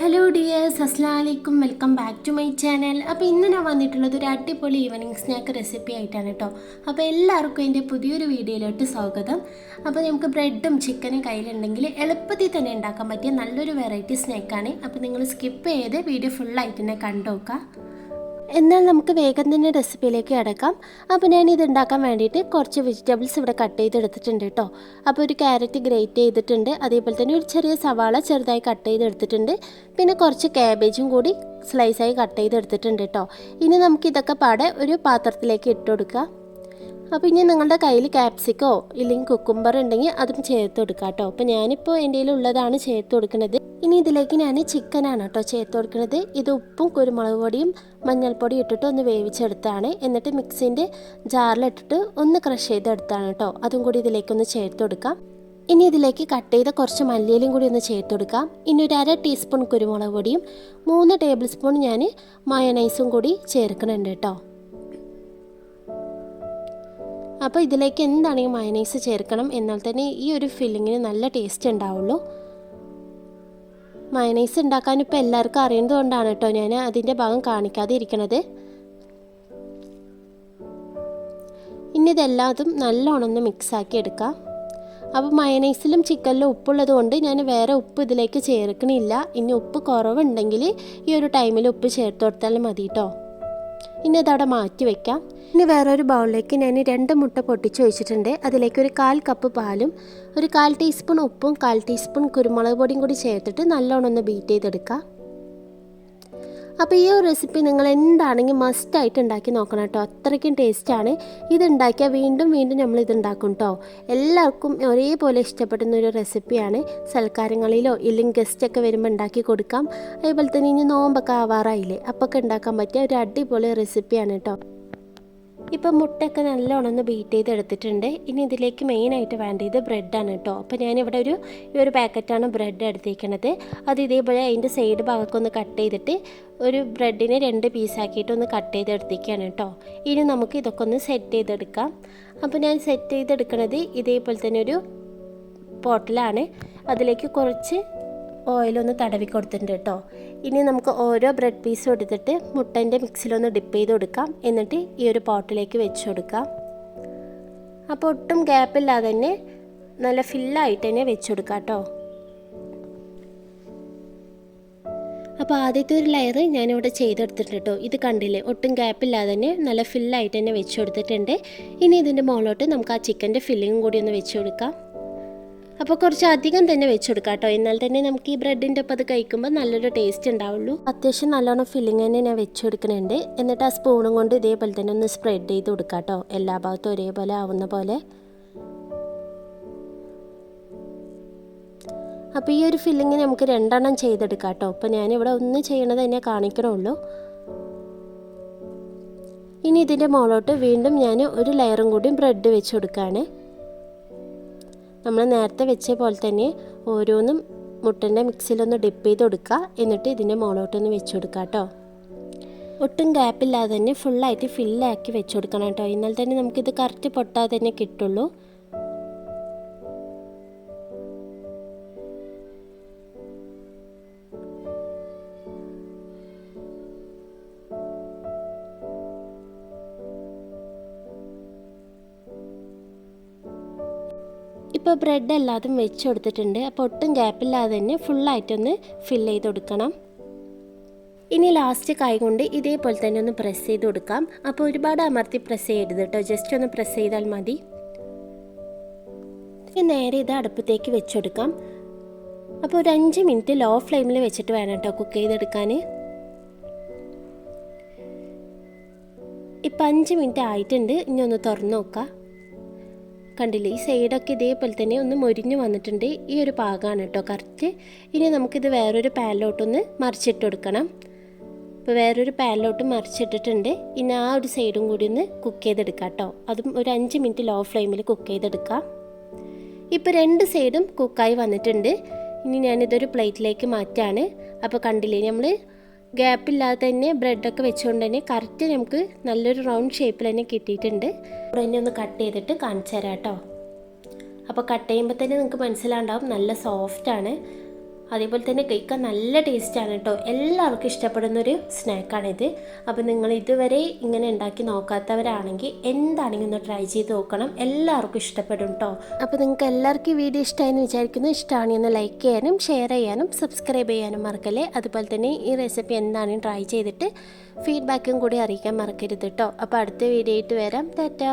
Hello dears അസ്സാം വലൈക്കും welcome back to my channel അപ്പോൾ ഇന്ന് ഞാൻ വന്നിട്ടുള്ളത് ഒരു അടിപൊളി ഈവനിങ് സ്നാക്ക് റെസിപ്പി ആയിട്ടാണ് കേട്ടോ അപ്പോൾ എല്ലാവർക്കും എന്റെ പുതിയൊരു വീഡിയോയിലോട്ട് സ്വാഗതം. അപ്പോൾ നമുക്ക് ബ്രെഡും ചിക്കനും കയ്യിലുണ്ടെങ്കിൽ എളുപ്പത്തിൽ തന്നെ ഉണ്ടാക്കാൻ പറ്റിയ നല്ലൊരു വെറൈറ്റി സ്നാക്കാണ് അപ്പോൾ നിങ്ങൾ സ്കിപ്പ് ചെയ്ത് വീഡിയോ ഫുള്ളായിട്ട് തന്നെ കണ്ടുനോക്കുക എന്നാൽ നമുക്ക് വേഗം തന്നെ റെസിപ്പിയിലേക്ക് അടക്കാം അപ്പോൾ ഞാൻ ഇത് ഉണ്ടാക്കാൻ വേണ്ടിയിട്ട് കുറച്ച് വെജിറ്റബിൾസ് ഇവിടെ കട്ട് ചെയ്തെടുത്തിട്ടുണ്ട് കേട്ടോ അപ്പോൾ ഒരു ക്യാരറ്റ് ഗ്രേറ്റ് ചെയ്തിട്ടുണ്ട്. അതേപോലെ തന്നെ ഒരു ചെറിയ സവാള ചെറുതായി കട്ട് ചെയ്തെടുത്തിട്ടുണ്ട്. പിന്നെ കുറച്ച് ക്യാബേജും കൂടി സ്ലൈസായി കട്ട് ചെയ്തെടുത്തിട്ടുണ്ട് കേട്ടോ ഇനി നമുക്ക് ഇതൊക്കെ പാടെ ഒരു പാത്രത്തിലേക്ക് ഇട്ട് കൊടുക്കുക അപ്പോൾ ഇനി നിങ്ങളുടെ കയ്യിൽ ക്യാപ്സിക്കോ ഇല്ലെങ്കിൽ കുക്കുംബർ ഉണ്ടെങ്കിൽ അതും ചേർത്ത് കൊടുക്കുക കേട്ടോ അപ്പോൾ ഞാനിപ്പോൾ എന്റെ ഉള്ളതാണ് ചേർത്ത് കൊടുക്കുന്നത്. ഇനി ഇതിലേക്ക് ഞാൻ ചിക്കനാണ് കേട്ടോ ചേർത്ത് കൊടുക്കുന്നത്. ഇത് ഉപ്പും കുരുമുളക് പൊടിയും മഞ്ഞൾപ്പൊടി ഇട്ടിട്ട് ഒന്ന് വേവിച്ചെടുത്താണ്. എന്നിട്ട് മിക്സിന്റെ ജാറിലിട്ടിട്ട് ഒന്ന് ക്രഷ് ചെയ്തെടുത്താണ് കേട്ടോ അതും കൂടി ഇതിലേക്കൊന്ന് ചേർത്ത് കൊടുക്കാം. ഇനി ഇതിലേക്ക് കട്ട് ചെയ്ത കുറച്ച് മല്ലിയിലും കൂടി ഒന്ന് ചേർത്ത് കൊടുക്കാം. ഇനി ഒരു അര ടീസ്പൂൺ കുരുമുളക് പൊടിയും മൂന്ന് ടേബിൾ സ്പൂൺ ഞാൻ മയണൈസും കൂടി ചേർക്കുന്നുണ്ട് കേട്ടോ അപ്പോൾ ഇതിലേക്ക് എന്താണെങ്കിൽ മയനൈസ് ചേർക്കണം എന്നാൽ തന്നെ ഈ ഒരു ഫില്ലിങ്ങിന് നല്ല ടേസ്റ്റ് ഉണ്ടാവുള്ളൂ. മയനൈസ് ഉണ്ടാക്കാൻ ഇപ്പോൾ എല്ലാവർക്കും അറിയുന്നത് കൊണ്ടാണ് കേട്ടോ ഞാൻ അതിന്റെ ഭാഗം കാണിക്കാതെ ഇരിക്കണത് ഇനി ഇതെല്ലാതും നല്ലോണം ഒന്ന് മിക്സാക്കി എടുക്കാം. അപ്പോൾ മയനൈസിലും ചിക്കനിലും ഉപ്പുള്ളത് കൊണ്ട് ഞാൻ വേറെ ഉപ്പ് ഇതിലേക്ക് ചേർക്കണില്ല. ഇനി ഉപ്പ് കുറവുണ്ടെങ്കിൽ ഈ ഒരു ടൈമിൽ ഉപ്പ് ചേർത്ത് കൊടുത്താൽ മതി കേട്ടോ. ഇനി അതവിടെ മാറ്റി വെക്കാം. ഇനി വേറൊരു ബൗളിലേക്ക് ഞാൻ രണ്ട് മുട്ട പൊട്ടിച്ച് വെച്ചിട്ടുണ്ട് അതിലേക്ക് ഒരു കാൽ കപ്പ് പാലും ഒരു കാൽ ടീസ്പൂൺ ഉപ്പും കാൽ ടീസ്പൂൺ കുരുമുളക് പൊടിയും കൂടി ചേർത്തിട്ട് നല്ലോണം ഒന്ന് ബീറ്റ് ചെയ്തെടുക്കുക അപ്പോൾ ഈ ഒരു റെസിപ്പി നിങ്ങൾ എന്താണെങ്കിൽ മസ്റ്റായിട്ട് ഉണ്ടാക്കി നോക്കണം കേട്ടോ. അത്രയ്ക്കും ടേസ്റ്റാണ് ഇത് ഉണ്ടാക്കിയാൽ വീണ്ടും വീണ്ടും നമ്മൾ ഇതുണ്ടാക്കും കേട്ടോ എല്ലാവർക്കും ഒരേപോലെ ഇഷ്ടപ്പെടുന്ന ഒരു റെസിപ്പിയാണ് സൽക്കാരങ്ങളിലോ ഇല്ലെങ്കിൽ ഗസ്റ്റൊക്കെ വരുമ്പോൾ ഉണ്ടാക്കി കൊടുക്കാം. അതേപോലെ തന്നെ ഇനി നോമ്പൊക്കെ ആവാറായില്ലേ. അപ്പൊക്കെ ഉണ്ടാക്കാൻ പറ്റിയ ഒരു അടിപൊളി റെസിപ്പിയാണ് കേട്ടോ ഇപ്പം മുട്ടയൊക്കെ നല്ലോണം ഒന്ന് ബീറ്റ് ചെയ്ത് എടുത്തിട്ടുണ്ട്. ഇനി ഇതിലേക്ക് മെയിനായിട്ട് വേണ്ടത് ബ്രെഡാണ് കേട്ടോ അപ്പോൾ ഞാനിവിടെ ഒരു ഈ ഒരു പാക്കറ്റാണ് ബ്രെഡ് എടുത്തേക്കണത്. അത് ഇതേപോലെ അതിന്റെ സൈഡ് ഭാഗമൊക്കെ ഒന്ന് കട്ട് ചെയ്തിട്ട് ഒരു ബ്രെഡിനെ രണ്ട് പീസാക്കിയിട്ട് ഒന്ന് കട്ട് ചെയ്തെടുത്തേക്കാണ് കേട്ടോ ഇനി നമുക്ക് ഇതൊക്കെ ഒന്ന് സെറ്റ് ചെയ്തെടുക്കാം. അപ്പോൾ ഞാൻ സെറ്റ് ചെയ്തെടുക്കണത് ഇതേപോലെ തന്നെ ഒരു പോട്ടിലാണ് അതിലേക്ക് കുറച്ച് ഓയിലൊന്ന് തടവി കൊടുത്തിട്ടുണ്ട് കേട്ടോ. ഇനി നമുക്ക് ഓരോ ബ്രെഡ് പീസും എടുത്തിട്ട് മുട്ടന്റെ മിക്സിലൊന്ന് ഡിപ്പ് ചെയ്ത് കൊടുക്കാം. എന്നിട്ട് ഈ ഒരു പോട്ടിലേക്ക് വെച്ച് കൊടുക്കാം. അപ്പോൾ ഒട്ടും ഗ്യാപ്പില്ലാതെ തന്നെ നല്ല ഫില്ലായിട്ട് തന്നെ വെച്ച് കൊടുക്കാം കേട്ടോ. അപ്പോൾ ആദ്യത്തെ ഒരു ലെയർ ഞാനിവിടെ ചെയ്തെടുത്തിട്ടുണ്ട് കേട്ടോ. ഇത് കണ്ടില്ലേ? ഒട്ടും ഗ്യാപ്പില്ലാതെ തന്നെ നല്ല ഫില്ലായിട്ട് തന്നെ വെച്ച് കൊടുത്തിട്ടുണ്ട്. ഇനി ഇതിന്റെ മുകളിലോട്ട് നമുക്ക് ആ ചിക്കന്റെ ഫില്ലിങ്ങും കൂടി ഒന്ന് വെച്ച് കൊടുക്കാം. അപ്പോൾ കുറച്ച് അധികം തന്നെ വെച്ച് കൊടുക്കാം കേട്ടോ എന്നാൽ തന്നെ നമുക്ക് ഈ ബ്രെഡിന്റെ ഒപ്പം അത് കഴിക്കുമ്പോൾ നല്ലൊരു ടേസ്റ്റ് ഉണ്ടാവുള്ളൂ. അത്യാവശ്യം നല്ലോണം ഫില്ലിങ് തന്നെ ഞാൻ വെച്ച് കൊടുക്കുന്നുണ്ട് എന്നിട്ട് ആ സ്പൂണും കൊണ്ട് ഇതേപോലെ തന്നെ ഒന്ന് സ്പ്രെഡ് ചെയ്ത് കൊടുക്കാം കേട്ടോ എല്ലാ ഭാഗത്തും ഒരേപോലെ ആവുന്ന പോലെ. അപ്പോൾ ഈ ഒരു ഫില്ലിങ് നമുക്ക് രണ്ടെണ്ണം ചെയ്തെടുക്കാം കേട്ടോ അപ്പോൾ ഞാനിവിടെ ഒന്ന് ചെയ്യണത് തന്നെ കാണിക്കണുള്ളൂ. ഇനി ഇതിന്റെ മുകളോട്ട് വീണ്ടും ഞാൻ ഒരു ലെയറും കൂടി ബ്രെഡ് വെച്ച് കൊടുക്കുകയാണ് നമ്മൾ നേരത്തെ വെച്ച പോലെ തന്നെ ഓരോന്നും മുട്ടന്റെ മിക്സിയിലൊന്ന് ഡിപ്പ് ചെയ്ത് കൊടുക്കുക. എന്നിട്ട് ഇതിന്റെ മുകളോട്ടൊന്ന് വെച്ച് കൊടുക്കുക കേട്ടോ. ഒട്ടും ഗ്യാപ്പില്ലാതെ തന്നെ ഫുള്ളായിട്ട് ഫില്ലാക്കി വെച്ച് കൊടുക്കണം കേട്ടോ. എന്നാൽ തന്നെ നമുക്കിത് കറക്റ്റ് പൊട്ടാതെ തന്നെ കിട്ടുള്ളൂ. ഇപ്പോൾ ബ്രെഡ് എല്ലാതും വെച്ച് കൊടുത്തിട്ടുണ്ട് അപ്പോൾ ഒട്ടും ഗ്യാപ്പില്ലാതെ തന്നെ ഫുള്ളായിട്ടൊന്ന് ഫില്ല് ചെയ്ത് കൊടുക്കണം. ഇനി ലാസ്റ്റ് കൈ കൊണ്ട് ഇതേപോലെ തന്നെ ഒന്ന് പ്രസ് ചെയ്ത് കൊടുക്കാം. അപ്പോൾ ഒരുപാട് അമർത്തി പ്രസ് ചെയ്യരുത് കേട്ടോ ജസ്റ്റ് ഒന്ന് പ്രസ് ചെയ്താൽ മതി. നേരെ ഇത് അടുപ്പത്തേക്ക് വെച്ചെടുക്കാം. അപ്പോൾ ഒരു അഞ്ച് മിനിറ്റ് ലോ ഫ്ലെയിമിൽ വെച്ചിട്ട് വേണം കേട്ടോ കുക്ക് ചെയ്തെടുക്കാൻ. ഇപ്പം അഞ്ച് മിനിറ്റ് ആയിട്ടുണ്ട്. ഇനി ഒന്ന് തുറന്നു നോക്കാം. കണ്ടില്ലേ? ഈ സൈഡൊക്കെ ഇതേപോലെ തന്നെ ഒന്ന് മൊരിഞ്ഞു വന്നിട്ടുണ്ട്. ഈ ഒരു പാകമാണ് കേട്ടോ. കറക്റ്റ് ഇനി നമുക്കിത് വേറൊരു പാനിലോട്ടൊന്ന് മറിച്ചിട്ട് കൊടുക്കണം. ഇപ്പോൾ വേറൊരു പാനിലോട്ട് മറിച്ചിട്ടിട്ടുണ്ട്. ഇനി ആ ഒരു സൈഡും കൂടി ഒന്ന് കുക്ക് ചെയ്തെടുക്കാം കേട്ടോ. അതും ഒരു അഞ്ച് മിനിറ്റ് ലോ ഫ്ലെയിമിൽ കുക്ക് ചെയ്തെടുക്കാം. ഇപ്പോൾ രണ്ട് സൈഡും കുക്കായി വന്നിട്ടുണ്ട്. ഇനി ഞാനിതൊരു പ്ലേറ്റിലേക്ക് മാറ്റാണ്. അപ്പോൾ കണ്ടില്ലേ? നമ്മൾ ഗ്യാപ്പില്ലാതെ തന്നെ ബ്രെഡൊക്കെ വെച്ചുകൊണ്ട് തന്നെ കറക്റ്റ് നമുക്ക് നല്ലൊരു റൗണ്ട് ഷേപ്പിൽ തന്നെ കിട്ടിയിട്ടുണ്ട്. തന്നെ ഒന്ന് കട്ട് ചെയ്തിട്ട് കാണിച്ചു തരാം കേട്ടോ. അപ്പോൾ കട്ട് ചെയ്യുമ്പോൾ തന്നെ നിങ്ങൾക്ക് മനസ്സിലാണ്ടാവും നല്ല സോഫ്റ്റാണ്. അതേപോലെ തന്നെ കഴിക്കാൻ നല്ല ടേസ്റ്റാണ് കേട്ടോ. എല്ലാവർക്കും ഇഷ്ടപ്പെടുന്നൊരു സ്നാക്കാണിത്. അപ്പോൾ നിങ്ങൾ ഇതുവരെ ഇങ്ങനെ ഉണ്ടാക്കി നോക്കാത്തവരാണെങ്കിൽ എന്താണെങ്കിലും ഒന്ന് ട്രൈ ചെയ്ത് നോക്കണം. എല്ലാവർക്കും ഇഷ്ടപ്പെടും കേട്ടോ. അപ്പോൾ നിങ്ങൾക്ക് എല്ലാവർക്കും ഈ വീഡിയോ ഇഷ്ടമായെന്ന് വിചാരിക്കുന്നു. ഇഷ്ടമാണെങ്കിൽ ഒന്ന് ലൈക്ക് ചെയ്യാനും ഷെയർ ചെയ്യാനും സബ്സ്ക്രൈബ് ചെയ്യാനും മറക്കല്ലേ? അതുപോലെ തന്നെ ഈ റെസിപ്പി എന്താണെങ്കിലും ട്രൈ ചെയ്തിട്ട് ഫീഡ്ബാക്കും കൂടി അറിയിക്കാൻ മറക്കരുത് കേട്ടോ. അപ്പോൾ അടുത്ത വീഡിയോ ആയിട്ട് വരാം. ടാറ്റാ